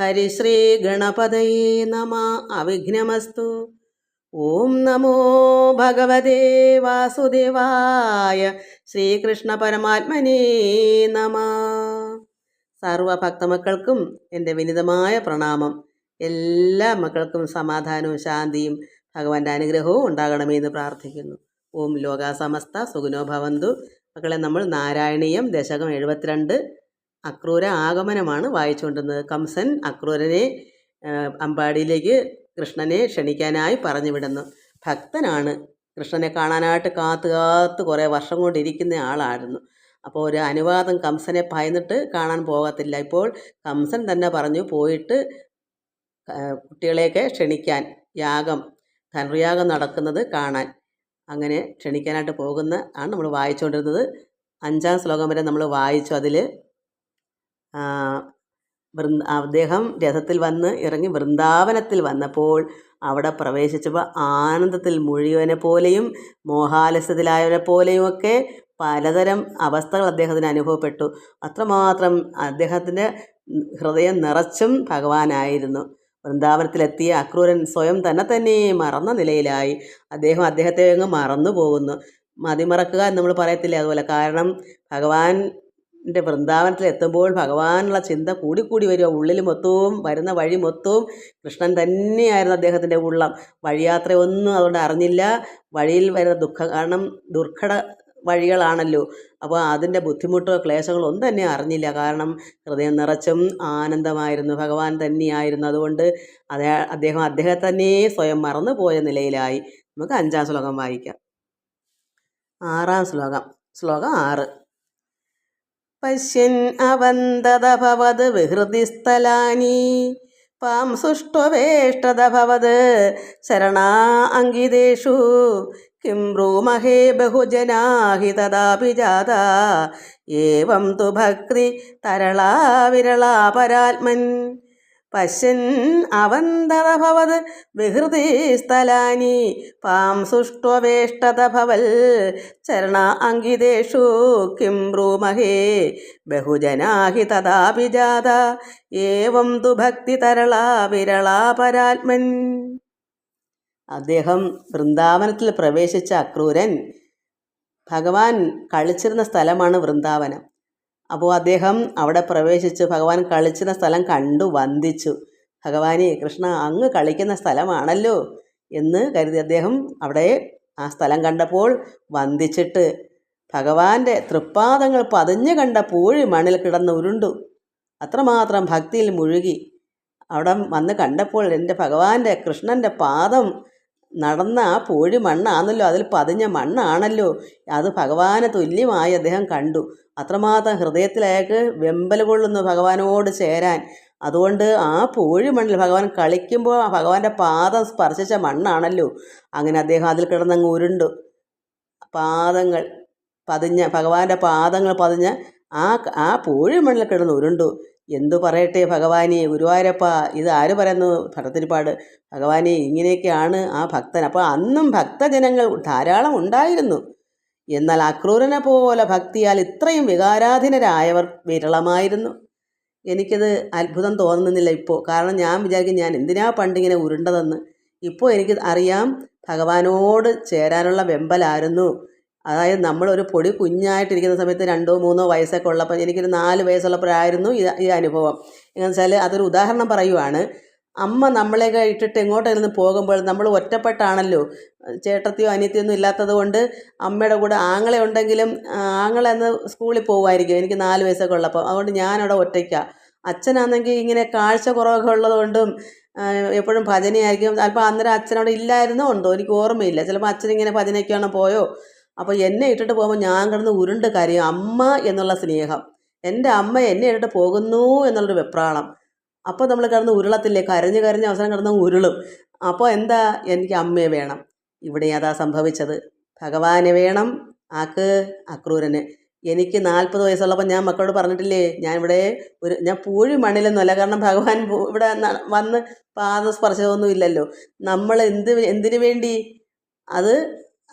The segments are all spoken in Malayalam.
ഹരിശ്രീ ഗണപതയേ നമ അവിഘ്നമസ്തു ഓം നമോ ഭഗവതേ വാസുദേവായ ശ്രീകൃഷ്ണ പരമാത്മനേ നമ സർവഭക്തമക്കൾക്കും എന്റെ വിനിതമായ പ്രണാമം. എല്ലാ മക്കൾക്കും സമാധാനവും ശാന്തിയും ഭഗവാന്റെ അനുഗ്രഹവും ഉണ്ടാകണമെന്ന് പ്രാർത്ഥിക്കുന്നു. ഓം ലോകാസമസ്ത സുഗുനോ ഭവന്തു. മക്കളെ നമ്മൾ നാരായണീയം ദശകം എഴുപത്തിരണ്ട് അക്രൂര ആഗമനമാണ് വായിച്ചുകൊണ്ടിരുന്നത്. കംസൻ അക്രൂരനെ അമ്പാടിയിലേക്ക് കൃഷ്ണനെ ക്ഷണിക്കാനായി പറഞ്ഞു വിടുന്നു ഭക്തനാണ്. കൃഷ്ണനെ കാണാനായിട്ട് കാത്തു കാത്ത് കുറേ വർഷം കൊണ്ടിരിക്കുന്ന ആളായിരുന്നു. അപ്പോൾ ഒരു അനുവാദം കംസനെ ഭയന്നിട്ട് കാണാൻ പോകത്തില്ല. ഇപ്പോൾ കംസൻ തന്നെ പറഞ്ഞു പോയിട്ട് കുട്ടികളെയൊക്കെ ക്ഷണിക്കാൻ യാഗം ധനുർയാഗം നടക്കുന്നത് കാണാൻ. അങ്ങനെ ക്ഷണിക്കാനായിട്ട് പോകുന്ന ആണ് നമ്മൾ വായിച്ചുകൊണ്ടിരുന്നത്. അഞ്ചാം ശ്ലോകം വരെ നമ്മൾ വായിച്ചു. അതിൽ വൃന്ദ അദ്ദേഹം രഥത്തിൽ വന്ന് ഇറങ്ങി വൃന്ദാവനത്തിൽ വന്നപ്പോൾ അവിടെ പ്രവേശിച്ചപ്പോൾ ആനന്ദത്തിൽ മുഴിയവനെ പോലെയും മോഹാലസ്യത്തിലായവനെ പോലെയും ഒക്കെ പലതരം അവസ്ഥകൾ അദ്ദേഹത്തിന് അനുഭവപ്പെട്ടു. അത്രമാത്രം അദ്ദേഹത്തിന്റെ ഹൃദയം നിറച്ചും ഭഗവാനായിരുന്നു. വൃന്ദാവനത്തിലെത്തിയ അക്രൂരൻ സ്വയം തന്നെ തന്നെ മറന്ന നിലയിലായി. അദ്ദേഹം അദ്ദേഹത്തെ അങ്ങ് മറന്നു പോകുന്നു മതിമറക്കുക എന്ന് നമ്മൾ പറയത്തില്ലേ അതുപോലെ. കാരണം ഭഗവാന്റെ വൃന്ദാവനത്തിൽ എത്തുമ്പോൾ ഭഗവാനുള്ള ചിന്ത കൂടിക്കൂടി വരിക. ഉള്ളിൽ മൊത്തവും വരുന്ന വഴി മൊത്തവും കൃഷ്ണൻ തന്നെയായിരുന്നു അദ്ദേഹത്തിന്റെ ഉള്ളം. വഴിയാത്രയൊന്നും അതുകൊണ്ട് അറിഞ്ഞില്ല. വഴിയിൽ വരുന്ന ദുഃഖ കാരണം ദുർഘട വഴികളാണല്ലോ. അപ്പോൾ അതിന്റെ ബുദ്ധിമുട്ടോ ക്ലേശങ്ങളോ ഒന്നും തന്നെ അറിഞ്ഞില്ല. കാരണം ഹൃദയം നിറച്ചും ആനന്ദമായിരുന്നു. ഭഗവാൻ തന്നെയായിരുന്നു. അതുകൊണ്ട് അതേ അദ്ദേഹം അദ്ദേഹത്തെ തന്നെ സ്വയം മറന്നു പോയ നിലയിലായി. നമുക്ക് അഞ്ചാം ശ്ലോകം വായിക്കാം. ആറാം ശ്ലോകം. ശ്ലോകം ആറ്. പശ്യൻ അവന്തതഭവത് വിഹൃതിസ്ഥലാനി. പാംസുഷ്ട്വേഷ്ടതഭവത് ശരണാ അങ്കിതേഷു. കിം ബ്രൂമഹേ ബഹുജനാഹി തഥാപി ജാത. ഏവം തു ഭക്തി തരളാ വിരളാ പരാത്മൻ. പശ്യൻ അവന്തരഭവത് വിഹൃതി സ്ഥലാനി പാം സുഷ്ടുവേഷ്ടത ഭവൽ ചരണ അങ്കിതേഷു കിം ബ്രൂമഹേ ബഹുജനാഹി തഥാഭിജാത ജാത ഏവം തു ഭക്തി തരളാ വിരളാ പരാത്മൻ അദ്ദേഹം വൃന്ദാവനത്തിൽ പ്രവേശിച്ച അക്രൂരൻ ഭഗവാൻ കളിച്ചിരുന്ന സ്ഥലമാണ് വൃന്ദാവനം. അപ്പോൾ അദ്ദേഹം അവിടെ പ്രവേശിച്ച് ഭഗവാൻ കളിച്ചിരുന്ന സ്ഥലം കണ്ടു വന്ദിച്ചു. ഭഗവാനെ കൃഷ്ണ അങ്ങ് കളിക്കുന്ന സ്ഥലമാണല്ലോ എന്ന് കരുതി അദ്ദേഹം അവിടെ ആ സ്ഥലം കണ്ടപ്പോൾ വന്ദിച്ചിട്ട് ഭഗവാന്റെ തൃപ്പാദങ്ങൾ പതിഞ്ഞു കണ്ട പൂഴി മണ്ണിൽ കിടന്ന് ഉരുണ്ടു. അത്രമാത്രം ഭക്തിയിൽ മുഴുകി. അവിടെ വന്ന് കണ്ടപ്പോൾ എന്റെ ഭഗവാന്റെ കൃഷ്ണന്റെ പാദം നടന്ന ആ പൂഴി മണ്ണാണല്ലോ അതിൽ പതിഞ്ഞ മണ്ണാണല്ലോ. അത് ഭഗവാന് തുല്യമായി അദ്ദേഹം കണ്ടു. അത്രമാത്രം ഹൃദയത്തിലേക്ക് വെമ്പൽ കൊള്ളുന്നു ഭഗവാനോട് ചേരാൻ. അതുകൊണ്ട് ആ പൂഴി മണ്ണിൽ ഭഗവാൻ കളിക്കുമ്പോൾ ആ ഭഗവാന്റെ പാദം സ്പർശിച്ച മണ്ണാണല്ലോ. അങ്ങനെ അദ്ദേഹം അതിൽ കിടന്നങ്ങ് ഉരുണ്ടു. പാദങ്ങൾ പതിഞ്ഞ ഭഗവാന്റെ പാദങ്ങൾ പതിഞ്ഞ ആ ആ പൂഴി മണ്ണിൽ കിടന്ന് ഉരുണ്ടു. എന്തു പറയട്ടെ ഭഗവാനെ ഗുരുവായൂരപ്പ ഇത് ആര് പറയുന്നു? ഭരത്തിരിപ്പാട് ഭഗവാനെ ഇങ്ങനെയൊക്കെയാണ് ആ ഭക്തൻ. അപ്പോൾ അന്നും ഭക്തജനങ്ങൾ ധാരാളം ഉണ്ടായിരുന്നു. എന്നാൽ അക്രൂരനെ പോലെ ഭക്തിയാൽ ഇത്രയും വികാരാധീനരായവർ വിരളമായിരുന്നു. എനിക്കത് അത്ഭുതം തോന്നുന്നില്ല ഇപ്പോൾ കാരണം ഞാൻ വിചാരിക്കും ഞാൻ എന്തിനാ പണ്ടിങ്ങനെ ഉരുണ്ടതെന്ന്. ഇപ്പോൾ എനിക്ക് അറിയാം ഭഗവാനോട് ചേരാനുള്ള വെമ്പലായിരുന്നു അതായത് നമ്മളൊരു പൊടി കുഞ്ഞായിട്ടിരിക്കുന്ന സമയത്ത് രണ്ടോ മൂന്നോ വയസ്സൊക്കെ ഉള്ളപ്പോൾ എനിക്കൊരു നാല് വയസ്സുള്ളപ്പോഴായിരുന്നു ഈ ഈ അനുഭവം. എന്നു വെച്ചാൽ അതൊരു ഉദാഹരണം പറയുവാണ്. അമ്മ നമ്മളെയൊക്കെ ഇട്ടിട്ട് എങ്ങോട്ടെങ്കിലും പോകുമ്പോൾ നമ്മൾ ഒറ്റപ്പെട്ടാണല്ലോ. ചേട്ടത്തിയോ അനിയത്തിയോ ഒന്നും ഇല്ലാത്തത് കൊണ്ട് അമ്മയുടെ കൂടെ ആങ്ങളെ ഉണ്ടെങ്കിലും ആങ്ങളെ അന്ന് സ്കൂളിൽ പോകുമായിരിക്കും എനിക്ക് നാല് വയസ്സൊക്കെ ഉള്ളപ്പോൾ. അതുകൊണ്ട് ഞാനവിടെ ഒറ്റയ്ക്കാണ് അച്ഛനാണെങ്കിൽ ഇങ്ങനെ കാഴ്ച കുറവൊക്കെ ഉള്ളതുകൊണ്ടും എപ്പോഴും ഭജനയായിരിക്കും. ചിലപ്പോൾ അന്നേരം അച്ഛനവിടെ ഇല്ലായിരുന്നോ ഉണ്ടോ എനിക്ക് ഓർമ്മയില്ല. ചിലപ്പോൾ അച്ഛനിങ്ങനെ ഭജനയ്ക്കാണ് പോയോ? അപ്പോൾ എന്നെ ഇട്ടിട്ട് പോകുമ്പോൾ ഞാൻ കിടന്ന് ഉരുണ്ട് കരയും അമ്മ എന്നുള്ള സ്നേഹം. എന്റെ അമ്മ എന്നെ ഇട്ടിട്ട് പോകുന്നു എന്നുള്ളൊരു വെപ്രാളം. അപ്പോൾ നമ്മൾ കിടന്ന് ഉരുളത്തില്ലേ കരഞ്ഞ് കരഞ്ഞ് അവസരം കിടന്ന് ഉരുളും. അപ്പോൾ എന്താ? എനിക്ക് അമ്മയെ വേണം. ഇവിടെ അതാ സംഭവിച്ചത്. ഭഗവാനെ വേണം. ആക്ക് അക്രൂരന്. എനിക്ക് നാൽപ്പത് വയസ്സുള്ളപ്പോൾ ഞാൻ മക്കളോട് പറഞ്ഞിട്ടില്ലേ ഞാൻ ഇവിടെ ഒരു ഞാൻ പൂഴി മണ്ണിലൊന്നുമല്ല. കാരണം ഭഗവാൻ ഇവിടെ വന്ന് പാദസ്പർശമൊന്നും ഇല്ലല്ലോ നമ്മൾ എന്ത് എന്തിനു വേണ്ടി? അത്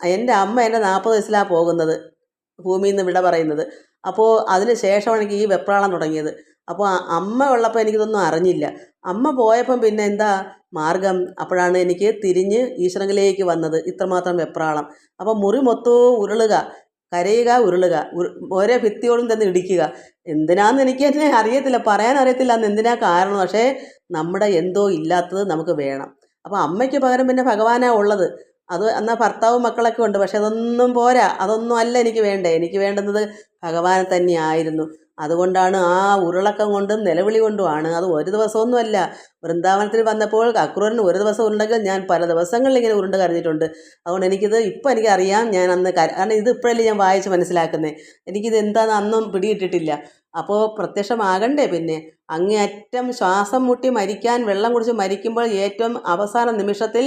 എന്റെ അമ്മ എന്റെ നാൽപ്പത് വയസ്സിലാണ് പോകുന്നത് ഭൂമിയിൽ നിന്ന് വിട പറയുന്നത്. അപ്പോൾ അതിന് ശേഷമാണ് എനിക്ക് ഈ വെപ്രാളം തുടങ്ങിയത്. അപ്പോൾ അമ്മ ഉള്ളപ്പോൾ എനിക്കിതൊന്നും അറിഞ്ഞില്ല. അമ്മ പോയപ്പം പിന്നെ എന്താ മാർഗം? അപ്പോഴാണ് എനിക്ക് തിരിഞ്ഞ് ഈശ്വരങ്കിലേക്ക് വന്നത് ഇത്രമാത്രം വെപ്രാളം. അപ്പോൾ മുറി മൊത്തവും ഉരുളുക കരയുക ഉരുളുക ഓരോ ഭിത്തിയോടും തന്നെ ഇടിക്കുക. എന്തിനാന്ന് എനിക്ക് തന്നെ അറിയത്തില്ല പറയാൻ അറിയത്തില്ല അന്ന് എന്തിനാ കാരണം? പക്ഷേ നമ്മുടെ എന്തോ ഇല്ലാത്തത് നമുക്ക് വേണം. അപ്പോൾ അമ്മയ്ക്ക് പകരം പിന്നെ ഭഗവാനാണ് ഉള്ളത്. അത് എന്നാൽ ഭർത്താവും മക്കളൊക്കെ ഉണ്ട്. പക്ഷെ അതൊന്നും പോരാ. അതൊന്നും അല്ല എനിക്ക് വേണ്ടേ. എനിക്ക് വേണ്ടുന്നത് ഭഗവാൻ തന്നെയായിരുന്നു. അതുകൊണ്ടാണ് ആ ഉരുളക്കം കൊണ്ടും നിലവിളി കൊണ്ടുമാണ്. അത് ഒരു ദിവസമൊന്നുമല്ല. വൃന്ദാവനത്തിൽ വന്നപ്പോൾ അക്രൂരന് ഒരു ദിവസം ഉണ്ടെങ്കിൽ ഞാൻ പല ദിവസങ്ങളിൽ ഇങ്ങനെ ഉരുണ്ട് കരഞ്ഞിട്ടുണ്ട്. അതുകൊണ്ട് എനിക്കിത് ഇപ്പം എനിക്കറിയാം. ഞാൻ അന്ന് കാരണം ഇത് ഇപ്പോഴല്ലേ ഞാൻ വായിച്ച് മനസ്സിലാക്കുന്നത് എനിക്കിത് എന്താണെന്ന് അന്നും പിടിയിട്ടിട്ടില്ല. അപ്പോൾ പ്രത്യക്ഷമാകണ്ടേ പിന്നെ. അങ്ങേയറ്റം ശ്വാസം മുട്ടി മരിക്കാൻ വെള്ളം കുടിച്ച് മരിക്കുമ്പോൾ ഏറ്റവും അവസാന നിമിഷത്തിൽ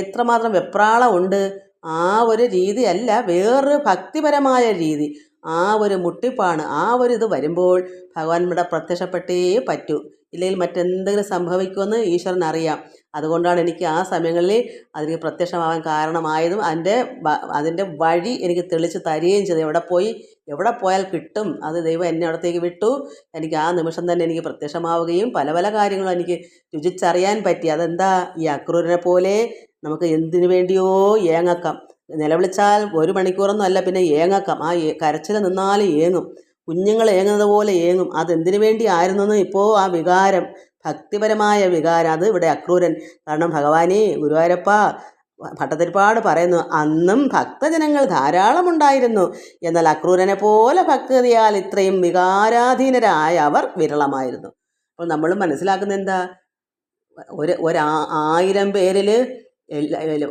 എത്രമാത്രം വെപ്രാളമുണ്ട്. ആ ഒരു രീതിയല്ല വേറൊരു ഭക്തിപരമായ രീതി. ആ ഒരു മുട്ടിപ്പാണ് ആ ഒരു ഇത് വരുമ്പോൾ ഭഗവാൻ ഇവിടെ പ്രത്യക്ഷപ്പെട്ടേ പറ്റൂ. ഇല്ലെങ്കിൽ മറ്റെന്തെങ്കിലും സംഭവിക്കുമെന്ന് ഈശ്വരൻ അറിയാം അതുകൊണ്ടാണ് എനിക്ക് ആ സമയങ്ങളിൽ അതിന് പ്രത്യക്ഷമാവാൻ കാരണമായതും അതിന്റെ അതിന്റെ വഴി എനിക്ക് തെളിച്ച് തരികയും ചെയ്തു. എവിടെ പോയി എവിടെ പോയാൽ കിട്ടും? അത് ദൈവം എന്നെ അവിടത്തേക്ക് വിട്ടു. എനിക്ക് ആ നിമിഷം തന്നെ എനിക്ക് പ്രത്യക്ഷമാവുകയും പല പല കാര്യങ്ങളും എനിക്ക് രുചിച്ചറിയാൻ പറ്റി. അതെന്താ? ഈ അക്രൂരനെ പോലെ നമുക്ക് എന്തിനു വേണ്ടിയോ ഏങ്ങക്കാം. നിലവിളിച്ചാൽ ഒരു മണിക്കൂറൊന്നും അല്ല പിന്നെ ഏങ്ങക്കാം. ആ കരച്ചിൽ നിന്നാലും ഏങ്ങും. കുഞ്ഞുങ്ങൾ ഏങ്ങുന്നത് പോലെ ഏങ്ങും. അതെന്തിനു വേണ്ടി ആയിരുന്നെന്ന് ഇപ്പോൾ ആ വികാരം ഭക്തിപരമായ വികാരം അത് ഇവിടെ അക്രൂരൻ. കാരണം ഭഗവാനെ ഗുരുവായൂരപ്പ ഭട്ടതിരിപ്പാട് പറയുന്നു അന്നും ഭക്തജനങ്ങൾ ധാരാളമുണ്ടായിരുന്നു. എന്നാൽ അക്രൂരനെ പോലെ ഭക്തിയാൽ ഇത്രയും വികാരാധീനരായ അവർ വിരളമായിരുന്നു. അപ്പോൾ നമ്മൾ മനസ്സിലാക്കുന്ന എന്താ? ഒരു ഒരു ആയിരം പേരിൽ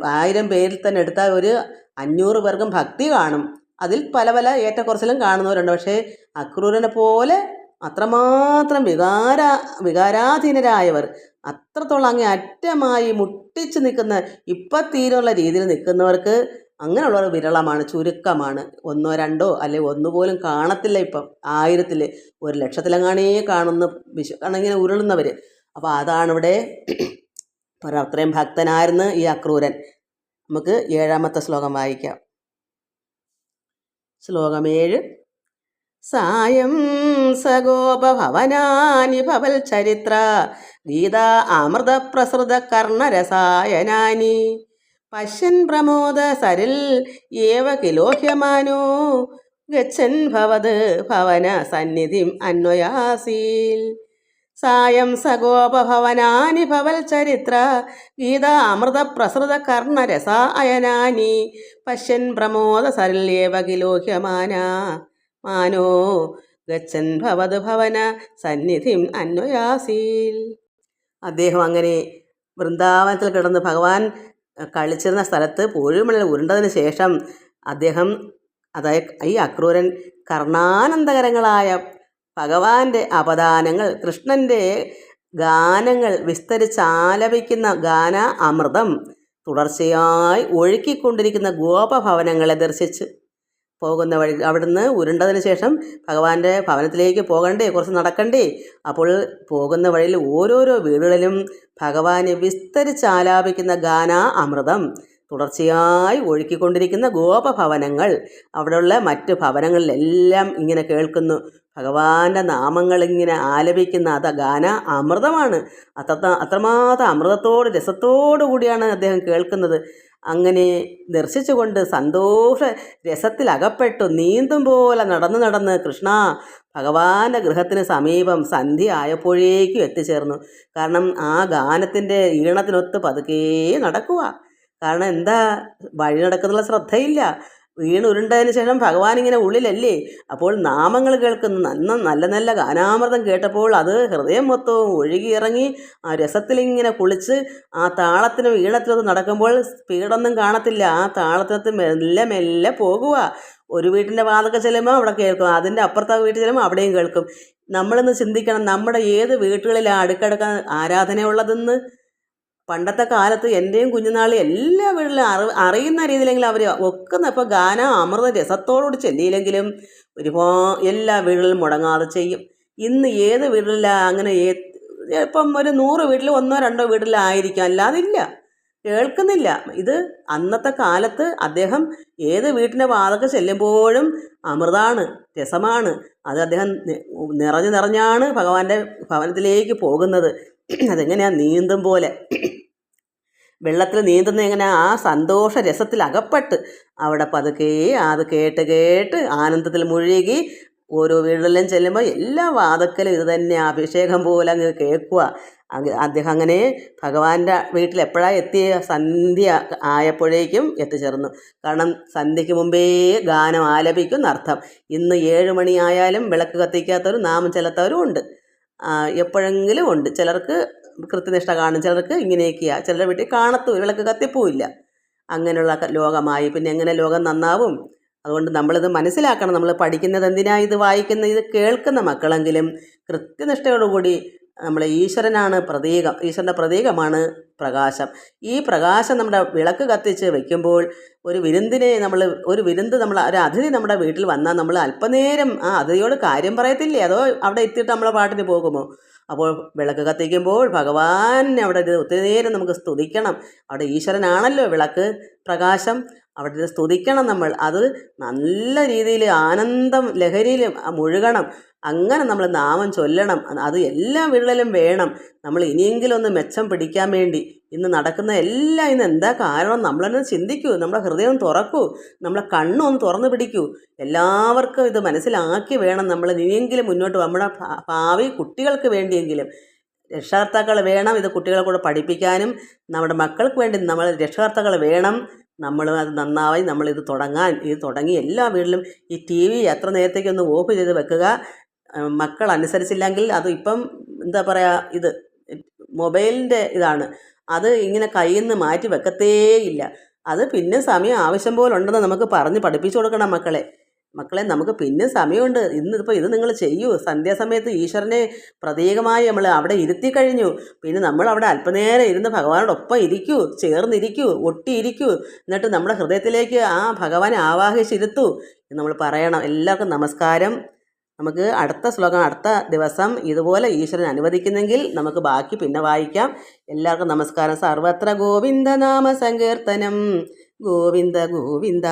ആയിരം പേരിൽ തന്നെ എടുത്താൽ ഒരു അഞ്ഞൂറ് പേർക്കും ഭക്തി കാണും. അതിൽ പല പല ഏറ്റക്കുറച്ചിലും കാണുന്നവരുണ്ട്. പക്ഷേ അക്രൂരനെ പോലെ അത്രമാത്രം വികാര വികാരാധീനരായവർ അത്രത്തോളം അങ്ങേ അറ്റമായി മുട്ടിച്ച് നിൽക്കുന്ന ഇപ്പം തീരുള്ള രീതിയിൽ നിൽക്കുന്നവർക്ക് അങ്ങനെയുള്ളവർ വിരളമാണ് ചുരുക്കമാണ്. ഒന്നോ രണ്ടോ അല്ലെ ഒന്നുപോലും കാണത്തില്ല ഇപ്പം. ആയിരത്തിൽ ഒരു ലക്ഷത്തിലെങ്ങാണേ കാണുന്ന വിശ്വ കണങ്ങനെ ഉരുളുന്നവർ അപ്പോൾ അതാണ് ഇവിടെ അത്രയും ഭക്തനായിരുന്നു ഈ അക്രൂരൻ. നമുക്ക് ഏഴാമത്തെ ശ്ലോകം വായിക്കാം. ശ്ലോകം ഏഴ് സായം സഗോപഭവനാനി ഭവൽ ചരിത്ര ഗീത അമൃത പ്രസൃത കർണരസായനാനി പശ്യൻ പ്രമോദ സരിൽ ഏവ കിലോഹ്യമാനോ ഗച്ഛൻ ഭവത് ഭവന സന്നിധിം അന്വയാസീൽ. സായം സഗോപഭവനാനി ഭവൽ ചരിത്ര അമൃത പ്രസൃത കർണരസായനാനി പശ്യൻ പ്രമോദ സരല്യേവ കിലോഹ്യമാന മാനോ ഗച്ഛൻ ഭവത് ഭവന സന്നിധിം അന്വയാസീൽ. അദ്ദേഹം അങ്ങനെ വൃന്ദാവനത്തിൽ കിടന്ന് ഭഗവാൻ കളിച്ചിരുന്ന സ്ഥലത്ത് പൂഴുമണിൽ ഉരുണ്ടതിന് ശേഷം അദ്ദേഹം അതായത് ഈ അക്രൂരൻ കർണാനന്ദകരങ്ങളായ ഭഗവാന്റെ അപദാനങ്ങൾ കൃഷ്ണന്റെ ഗാനങ്ങൾ വിസ്തരിച്ച് ആലപിക്കുന്ന ഗാന അമൃതം തുടർച്ചയായി ഒഴുക്കിക്കൊണ്ടിരിക്കുന്ന ഗോപഭവനങ്ങളെ ദർശിച്ച് പോകുന്ന വഴി അവിടുന്ന് ഉരുണ്ടതിന് ശേഷം ഭഗവാന്റെ ഭവനത്തിലേക്ക് പോകണ്ടേ കുറച്ച് നടക്കണ്ടേ? അപ്പോൾ പോകുന്ന വഴിയിൽ ഓരോരോ വീടുകളിലും ഭഗവാനെ വിസ്തരിച്ച് ആലാപിക്കുന്ന ഗാന അമൃതം തുടർച്ചയായി ഒഴുക്കിക്കൊണ്ടിരിക്കുന്ന ഗോപഭവനങ്ങൾ. അവിടെയുള്ള മറ്റ് ഭവനങ്ങളിലെല്ലാം ഇങ്ങനെ കേൾക്കുന്നു. ഭഗവാന്റെ നാമങ്ങൾ ഇങ്ങനെ ആലപിക്കുന്ന അത് ഗാന അമൃതമാണ്. അത്ര അത്രമാത്രം അമൃതത്തോട് രസത്തോടു കൂടിയാണ് അദ്ദേഹം കേൾക്കുന്നത്. അങ്ങനെ ദർശിച്ചുകൊണ്ട് സന്തോഷ രസത്തിലകപ്പെട്ടു. നീന്തും പോലെ നടന്ന് നടന്ന് കൃഷ്ണ ഭഗവാന്റെ ഗൃഹത്തിന് സമീപം സന്ധ്യ ആയപ്പോഴേക്കും എത്തിച്ചേർന്നു. കാരണം ആ ഗാനത്തിന്റെ ഈണത്തിനൊത്ത് പതുക്കെ നടക്കുക കാരണം എന്താ? വഴി നടക്കുന്നുള്ള ശ്രദ്ധയില്ല. വീണുരുണ്ടതിന് ശേഷം ഭഗവാൻ ഇങ്ങനെ ഉള്ളിലല്ലേ? അപ്പോൾ നാമങ്ങൾ കേൾക്കുന്ന. നന്ന നല്ല നല്ല ഗാനാമൃതം കേട്ടപ്പോൾ അത് ഹൃദയം മൊത്തവും ഒഴുകിയിറങ്ങി ആ രസത്തിലിങ്ങനെ കുളിച്ച് ആ താളത്തിനും ഈണത്തിനും നടക്കുമ്പോൾ സ്പീഡൊന്നും കാണത്തില്ല. ആ താളത്തിനകത്ത് മെല്ലെ മെല്ലെ പോകുക ഒരു വീട്ടിന്റെ വാതൊക്കെ ചെല്ലുമ്പോൾ അവിടെ കേൾക്കും. അതിന്റെ അപ്പുറത്തെ വീട്ടിൽ ചെല്ലുമ്പോൾ അവിടെയും കേൾക്കും. നമ്മളിന്ന് ചിന്തിക്കണം നമ്മുടെ ഏത് വീട്ടുകളിലാണ് അടുക്കടുക്ക ആരാധനയുള്ളതെന്ന്? പണ്ടത്തെ കാലത്ത് എന്റെയും കുഞ്ഞുനാളിൽ എല്ലാ വീട്ടിലും അറി അറിയുന്ന രീതിയിലെങ്കിലും അവർ ഒക്കെ ഇപ്പോൾ ഗാനം അമൃത രസത്തോടുകൂടി ചെല്ലിയില്ലെങ്കിലും ഒരുപാ എല്ലാ വീടുകളിലും മുടങ്ങാതെ ചെയ്യും. ഇന്ന് ഏത് വീട്ടിലാണ് അങ്ങനെ ഏ ഇപ്പം ഒരു നൂറ് വീട്ടിൽ ഒന്നോ രണ്ടോ വീട്ടിലായിരിക്കും. അല്ലാതില്ല. കേൾക്കുന്നില്ല. ഇത് അന്നത്തെ കാലത്ത് അദ്ദേഹം ഏത് വീട്ടിന്റെ വാതൊക്കെ ചെല്ലുമ്പോഴും അമൃതാണ് രസമാണ്. അത് അദ്ദേഹം നിറഞ്ഞു നിറഞ്ഞാണ് ഭഗവാന്റെ ഭവനത്തിലേക്ക് പോകുന്നത്. അതെങ്ങനെയാണ് നീന്തും പോലെ. വെള്ളത്തിൽ നീന്തുന്ന എങ്ങനെ ആ സന്തോഷ രസത്തിൽ അകപ്പെട്ട് അവിടെ പതുക്കെ അത് കേട്ട് കേട്ട് ആനന്ദത്തിൽ മുഴുകി ഓരോ വീടുകളിലും ചെല്ലുമ്പോൾ എല്ലാ വാതക്കലും ഇത് തന്നെ അഭിഷേകം പോലെ അങ്ങ് കേൾക്കുക അദ്ദേഹം അങ്ങനെ ഭഗവാന്റെ വീട്ടിൽ എപ്പോഴാണ് എത്തിയ? സന്ധ്യ ആയപ്പോഴേക്കും എത്തിച്ചേർന്നു. കാരണം സന്ധ്യയ്ക്ക് മുമ്പേ ഗാനം ആലപിക്കും എന്നർത്ഥം ഇന്ന് ഏഴ് മണിയായാലും വിളക്ക് കത്തിക്കാത്തവരും നാമം ചെലുത്തവരും ഉണ്ട്. എപ്പോഴെങ്കിലും ഉണ്ട്. ചിലർക്ക് കൃത്യനിഷ്ഠ കാണും. ചിലർക്ക് ഇങ്ങനെയൊക്കെയാണ് ചിലരുടെ വീട്ടിൽ കാണത്തു. വിളക്ക് കത്തിപ്പൂവില്ല. അങ്ങനെയുള്ള ലോകമായി. പിന്നെ എങ്ങനെ ലോകം നന്നാവും? അതുകൊണ്ട് നമ്മളിത് മനസ്സിലാക്കണം. നമ്മൾ പഠിക്കുന്നത് എന്തിനാണ് ഇത് വായിക്കുന്ന ഇത് കേൾക്കുന്ന മക്കളെങ്കിലും കൃത്യനിഷ്ഠയോടുകൂടി നമ്മൾ ഈശ്വരനാണ് പ്രതീകം. ഈശ്വരന്റെ പ്രതീകമാണ് പ്രകാശം. ഈ പ്രകാശം നമ്മുടെ വിളക്ക് കത്തിച്ച് വെക്കുമ്പോൾ ഒരു വിരുന്നിനെ നമ്മൾ ഒരു വിരുന്ന് നമ്മൾ ഒരു അതിഥി നമ്മുടെ വീട്ടിൽ വന്നാൽ നമ്മൾ അല്പനേരം ആ അതിഥിയോട് കാര്യം പറയത്തില്ലേ? അതോ അവിടെ എത്തിയിട്ട് നമ്മളെ പാട്ടിന് പോകുമോ? അപ്പോൾ വിളക്ക് കത്തിക്കുമ്പോൾ ഭഗവാൻ അവിടെ ഒത്തിരി നേരം നമുക്ക് സ്തുതിക്കണം. അവിടെ ഈശ്വരനാണല്ലോ വിളക്ക് പ്രകാശം. അവിടെ സ്തുതിക്കണം നമ്മൾ. അത് നല്ല രീതിയിൽ ആനന്ദം ലഹരിയിൽ മുഴുകണം. അങ്ങനെ നമ്മൾ നാമം ചൊല്ലണം. അത് എല്ലാ വീടുകളിലും വേണം. നമ്മൾ ഇനിയെങ്കിലും ഒന്ന് മെച്ചം പിടിക്കാൻ വേണ്ടി. ഇന്ന് നടക്കുന്ന എല്ലാം ഇന്ന് എന്താ കാരണം നമ്മളൊന്ന് ചിന്തിക്കൂ. നമ്മുടെ ഹൃദയം തുറക്കൂ. നമ്മളെ കണ്ണൊന്ന് തുറന്നു പിടിക്കൂ. എല്ലാവർക്കും ഇത് മനസ്സിലാക്കി വേണം നമ്മൾ ഇനിയെങ്കിലും മുന്നോട്ട് നമ്മുടെ ഭാവി കുട്ടികൾക്ക് വേണ്ടിയെങ്കിലും. രക്ഷകർത്താക്കൾ വേണം ഇത് കുട്ടികളെ കൂടെ പഠിപ്പിക്കാനും. നമ്മുടെ മക്കൾക്ക് വേണ്ടി നമ്മൾ രക്ഷകർത്താക്കൾ വേണം. നമ്മൾ അത് നന്നായി നമ്മളിത് തുടങ്ങാൻ. ഇത് തുടങ്ങി എല്ലാ വീട്ടിലും ഈ ടി വി എത്ര നേരത്തേക്കൊന്ന് ഓഫ് ചെയ്ത് വെക്കുക. മക്കൾ അനുസരിച്ചില്ലെങ്കിൽ അത് ഇപ്പം എന്താ പറയുക ഇത് മൊബൈലിന്റെ ഇതാണ്. അത് ഇങ്ങനെ കയ്യിൽ നിന്ന് മാറ്റി വെക്കത്തേയില്ല അത് പിന്നെ സമയം ആവശ്യം പോലെ ഉണ്ടെന്ന് നമുക്ക് പറഞ്ഞ് പഠിപ്പിച്ചു കൊടുക്കണം മക്കളെ. മക്കളെ നമുക്ക് പിന്നെ സമയമുണ്ട്. ഇന്നിപ്പോൾ ഇത് നിങ്ങൾ ചെയ്യൂ. സന്ധ്യാസമയത്ത് ഈശ്വരനെ പ്രത്യേകമായി നമ്മൾ അവിടെ ഇരുത്തി കഴിഞ്ഞു. പിന്നെ നമ്മൾ അവിടെ അല്പനേരം ഇരുന്ന് ഭഗവാനോടൊപ്പം ഇരിക്കൂ ചേർന്നിരിക്കൂ ഒട്ടിയിരിക്കൂ. എന്നിട്ട് നമ്മുടെ ഹൃദയത്തിലേക്ക് ആ ഭഗവാനെ ആവാഹിച്ചിരുത്തൂ നമ്മൾ പറയണം. എല്ലാവർക്കും നമസ്കാരം. നമുക്ക് അടുത്ത ശ്ലോകം അടുത്ത ദിവസം ഇതുപോലെ ഈശ്വരൻ അനുവദിക്കുന്നെങ്കിൽ നമുക്ക് ബാക്കി പിന്നെ വായിക്കാം. എല്ലാവർക്കും നമസ്കാരം. സർവത്ര ഗോവിന്ദ നാമ സങ്കീർത്തനം. ഗോവിന്ദ ഗോവിന്ദ.